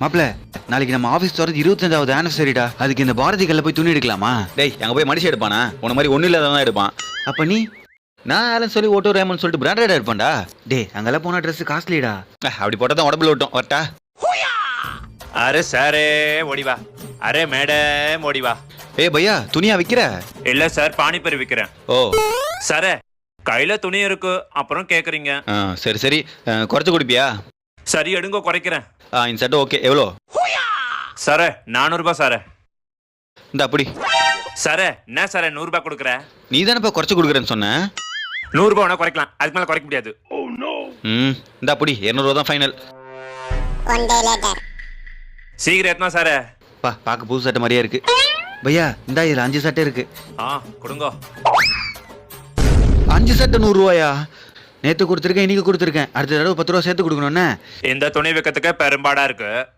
மாப்பிள நாளைக்கு நம்ம ஆபீஸ் தொடர்ந்து இருபத்தஞ்சாவது ஆனிவர்சரிடா அதுக்கு இந்த பாரதி கல்ல போய் துணி எடுக்கலாமா? டேய் அங்க போய் மனுஷன் எடுப்பானா? உன மாதிரி ஒண்ணு இல்லாதான் எடுப்பான். அப்ப நீ? நான் யாரும் சொல்லி ஓட்டோ ரேமன் சொல்லிட்டு பிராண்டட் எடுப்பேன்டா. டேய் அங்கெல்லாம் போனா ட்ரெஸ் காஸ்ட்லிடா அப்படி போட்டா தான் உடம்புல விட்டோம் வரட்டா. அரே சாரே ஓடிவா அரே மேடம் ஓடிவா ஏய் பையா துணியா விக்கிற? இல்ல சார் பானிபூரி விக்கிறேன். ஓ. சாரே கையில துணி இருக்கு. அப்புறம் கேக்குறீங்க. சரி சரி. குறைச்சு கொடுப்பியா? சரி எடுங்க குறைக்கிறேன். ஆ இந்த சட்டை ஓகே. எவ்வளோ? சரே நானூறு ரூபாய் சாரே. இந்த அப்படி. சரே என்ன சாரே நூறு ரூபாய் கொடுக்குற? நீ தானேப்பா குறைச்சு கொடுக்குறேன்னு சொன்னேன் நூறு ரூபாய் வேணா குறைக்கலாம். அதுக்கு மேல குறைக்க முடியாது. ம் இந்த அப்படி. இரநூறுவா தான் ஃபைனல். சீக்கிரம் எத்தனா சாரே. பா பார்க்க புது சட்டை மாதிரியே இருக்கு. பையா இந்தா இதுல அஞ்சு சட்டை இருக்கு. ஆ கொடுங்க. அஞ்சு சட்டை நூறு நேற்று நேத்து கொடுத்துருக்கேன் இன்னைக்கு கொடுத்துருக்கேன். அடுத்த தடவை பத்து ரூபா சேர்த்து கொடுக்கணும்னே இந்த துணி வைக்கத்துக்கு பெரும்பாடா இருக்கு.